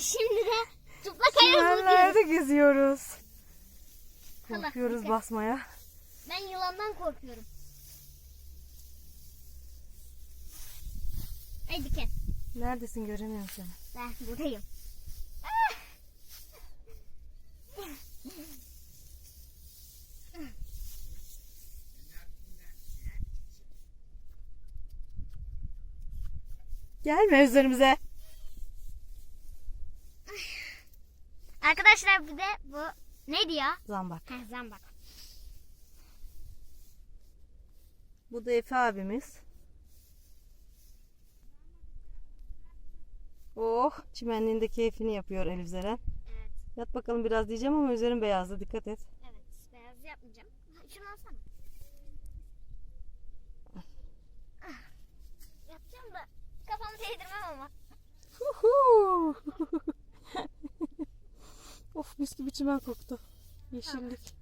şimdi de çıplak ayakla geziyorum. Nerede geziyoruz? Allah, Korkuyoruz dikkat. basmaya. Ben yılandan korkuyorum. Ay dikkat. Neredesin göremiyorum seni. Ben buradayım. Gelme üzerimize. Arkadaşlar bir de bu neydi ya? Zambak. Heh, zambak. Bu da Efe abimiz. Oh çimenliğinde keyfini yapıyor Elif Zeren. Evet. Yat bakalım biraz diyeceğim ama üzerin beyazdı dikkat et. Evet. Beyaz yapmayacağım. Şunu alsana. Ah. Yapacağım da kafamı değdirmem ama. Of mis gibi çimen koktu. Yeşillik.